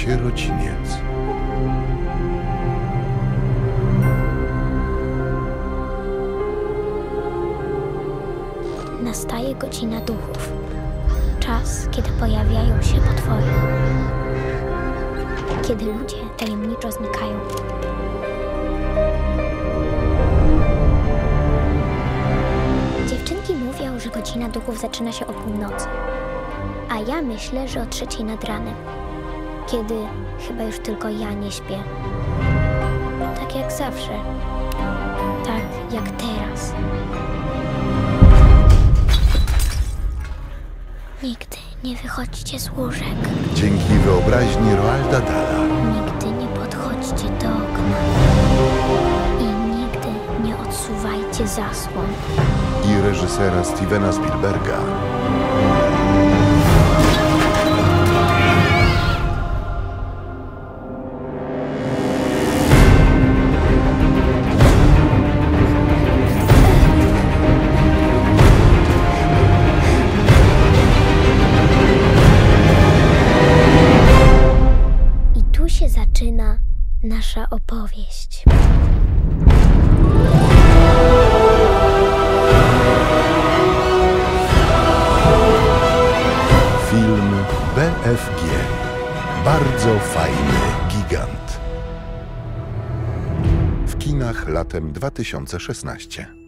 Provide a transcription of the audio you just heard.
Sierociniec. Nastaje godzina duchów. Czas, kiedy pojawiają się potwory. Kiedy ludzie tajemniczo znikają. Dziewczynki mówią, że godzina duchów zaczyna się o północy. A ja myślę, że o trzeciej nad ranem. Kiedy chyba już tylko ja nie śpię. Tak jak zawsze. Tak jak teraz. Nigdy nie wychodźcie z łóżek. Dzięki wyobraźni Roalda Dala. Nigdy nie podchodźcie do okna. I nigdy nie odsuwajcie zasłon. i reżysera Stevena Spielberga. Zaczyna nasza opowieść. Film BFG. Bardzo fajny gigant. W kinach latem 2016.